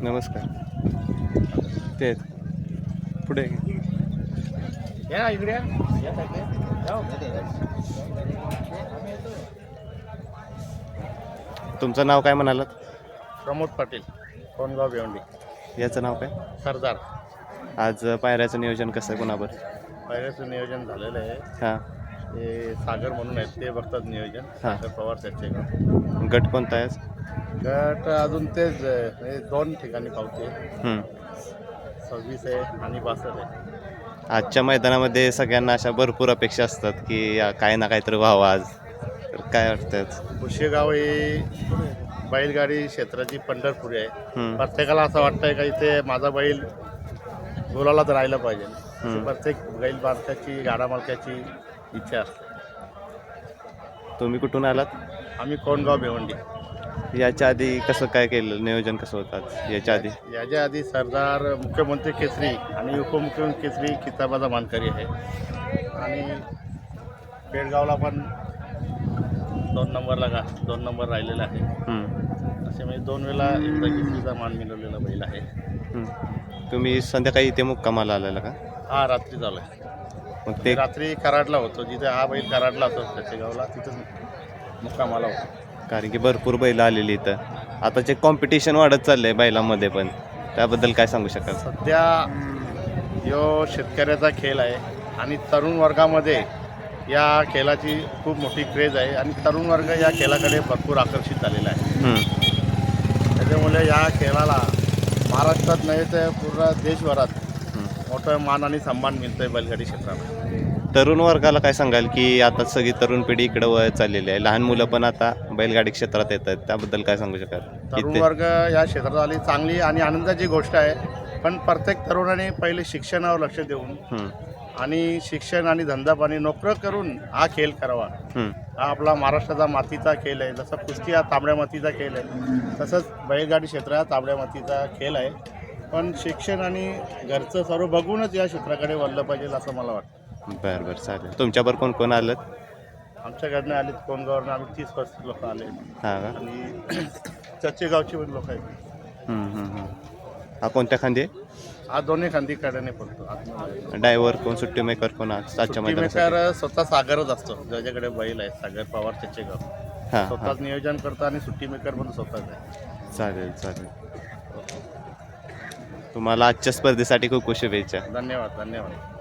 नमस्कार. तेच पुढे. या इकडे तुमचं नाव काय म्हणालात? प्रमोद पाटील कोणगाव भिवंडी. याचं नाव काय? सरदार. आज पायऱ्याचं नियोजन कसं आहे कोणावर पहिल्याचं नियोजन झालेलं आहे हां ते सागर म्हणून आहेत ते बघतात नियोजन हा. सागर पवार त्याचे गट कोणता आहे आज? गट अजून तेच आहे. म्हणजे दोन ठिकाणी पावते हम्म. सव्वीस आहे आणि बासष्ट आहे आजच्या मैदानामध्ये सगळ्यांना अशा भरपूर अपेक्षा असतात की या काय ना काहीतरी व्हावं आज तर काय वाटतं कुशेगाव ही बैलगाडी क्षेत्राची पंढरपुरी आहे हम्म. प्रत्येकाला असं वाटतंय का इथे माझा बैल गुलालाच राहिलं पाहिजे. प्रत्येक बैल मालकाची गाडा मालकाची इच्छा असते. तुम्ही कुठून आलात? आम्ही कोणगाव भिवंडी. याच्या आधी कसं काय केलं? नियोजन कसं होतं आज? याच्या आधी? याच्या आधी सरदार मुख्यमंत्री केसरी आणि उपमुख्यमंत्री केसरी किताबाचा मानकरी आहे. आणि पेडगावला पण दोन नंबरला का दोन नंबर राहिलेला आहे. हम्म. असे म्हणजे दोन वेळा एकदा केसरीचा मान मिळवलेला बैल आहे. हम्म. तुम्ही संध्याकाळी इथे मुक्कामाला आलेला का? हा रात्री झाला आहे मग ते रात्री कराडला होतो जिथे हा बैल कराडला होतो त्याच्या गावला तिथं मुक्कामाला होतो. कारण की भरपूर बैल आलेली इथं. आताचे कॉम्पिटिशन वाढत चाललंय बैलांमध्ये पण त्याबद्दल काय सांगू शकाल? सध्या यो शेतकऱ्याचा खेळ आहे आणि तरुण वर्गामध्ये या खेळाची खूप मोठी क्रेज आहे आणि तरुण वर्ग या खेळाकडे भरपूर आकर्षित झालेला आहे. हम्म. त्याच्यामुळे या खेळाला महाराष्ट्रात नाही तर पूर्ण देशभरात. मोठं मान आणि सन्मान मिळतोय बैलगाडी क्षेत्राला तरुण वर्गाला काय सांगाल की आता सगळी तरुण पिढी इकडे वळत चाललेली आहे लहान मुलं पण आता बैलगाडी क्षेत्रात येत आहेत त्याबद्दल काय सांगू शकाल तरुण वर्ग या क्षेत्रात आली चांगली आणि आनंदाची गोष्ट आहे पण प्रत्येक तरुणाने पहिले शिक्षणावर लक्ष देऊन हम्म. आणि शिक्षण आणि धंदा पाणी नोकरं करून हा खेळ करावा हम्म. हा आपला महाराष्ट्राचा मातीचा खेळ आहे. जसं कुस्ती हा तांबड्या मातीचा खेळ आहे. तसंच बैलगाडी क्षेत्र हा तांबड्या मातीचा खेळ आहे. पण शिक्षण आणि घरचं सर्व बघूनच या क्षेत्राकडे वळलं पाहिजे असं मला वाटतं. बरं बरं चालेल. तुमच्याबरोबर कोण कोण आलं? आमच्याकडनं आलीत कोणगावरनं आम्ही तीस पस्तीस लोक आले. हां का? आणि चच्चेगावची पण लोक आहेत. हम्म, हम्म, हम्म. हा कोणत्या खांदी हा दोन्ही खांदी कड्याने पडतो. आतमध्ये. ड्रायव्हर कोण सुट्टी मेकर कोण आज आजच्या मैदानासाठी? स्वतः सागरच असतो. ज्याच्याकडे बैल आहे सागर पवार हां हां स्वतःच नियोजन करतो आणि सुट्टी मेकर पण स्वतःच आहे. चालेल चालेल. तुम्हाला आजच्या स्पर्धेसाठी खूप खूप शुभेच्छा. धन्यवाद धन्यवाद.